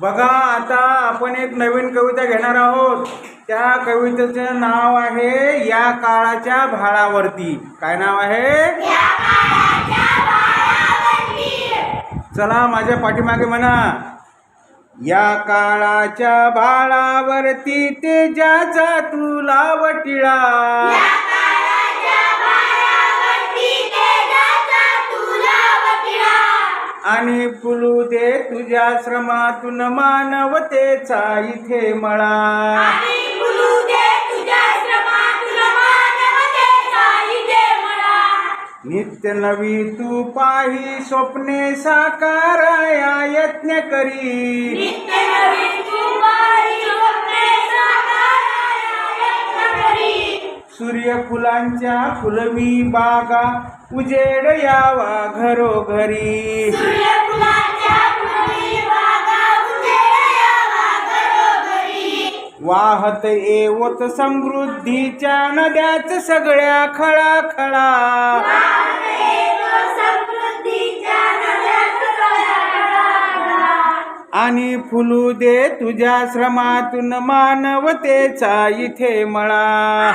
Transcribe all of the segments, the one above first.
बघा आता आपण एक नवीन कविता घेणार आहोत. त्या कवितेचं नाव आहे या काळाच्या भाळावरती काय नाव आहे? चला माझ्या पाठीमागे म्हणा. या काळाच्या भाळावरती तेजाचा तुला वटिळा. आणि फुलू दे तुझ्या श्रमातून मानवतेचा इथे मळा. नित्य नवी तू पाही स्वप्ने साकाराया यत्न करी. सूर्यफुलांच्या फुलवी बागा उजेड यावा घरोघरी. वाहत येवत समृद्धीच्या नद्याच सगळ्या खळा खळा आणि फुलू दे तुझ्या श्रमातून मानवतेचा इथे मळा.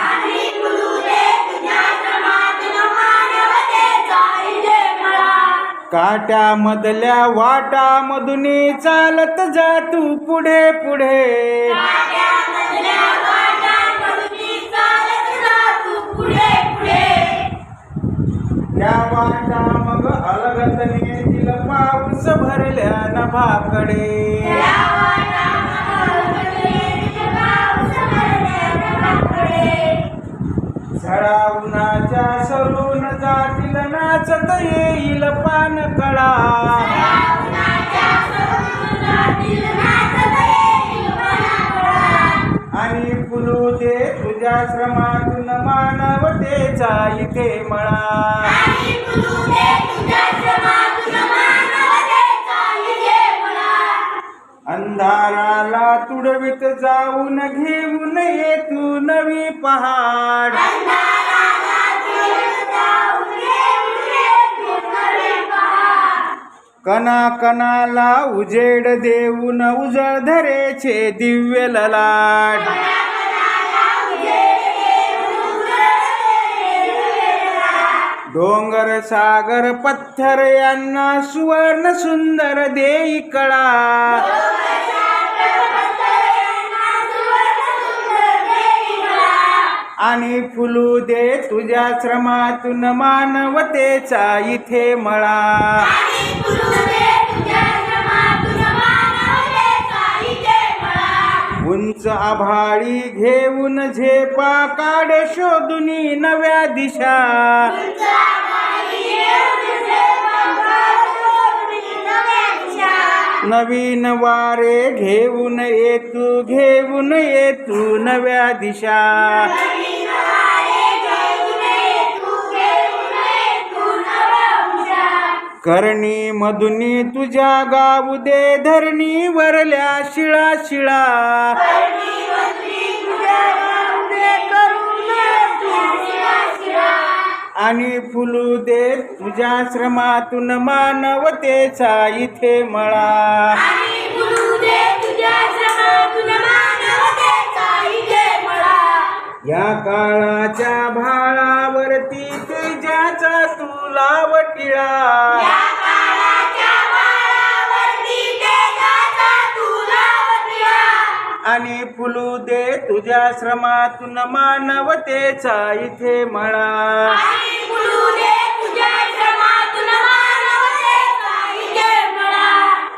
काट्यामधल्या वाटामधून चालत जा तू पुढे पुढे. त्या वाटा मग अलगत नेतील पाऊस भरल्या नभाकडे. जातील नाचत येईल पान कळा. आणि फुलू दे तुझ्या श्रमातून मानवतेचा इथे मळा. अंधाराला तुडवीत जाऊन घेऊन ये तू नवी पहाड. कणा कणाला उजेड देऊन उजळ धरेचे दिव्य ललाट. डोंगर सागर पत्थर यांना सुवर्ण सुंदर देई कळा आणि फुलू दे तुझ्या श्रमातून मानवतेचा इथे मळा. उंच आभाळी घेऊन झेपा काढ शोधुनी नव्या दिशा. नवीन वारे घेऊन येतू घेऊन येतू नव्या दिशा. करणी मधुनी तुझ्या गाऊ दे धरणी वरल्या शिळा शिळा. आणि फुलू दे तुझ्या श्रमातून मानवतेचा इथे मळा. या काळाच्या भाळावरती तेजाचा तुला वटिळा आणि फुलू दे तुझ्या श्रमातून मानवतेचा इथे मळा.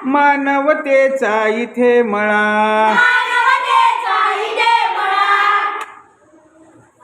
मानवतेचा इथे मळा.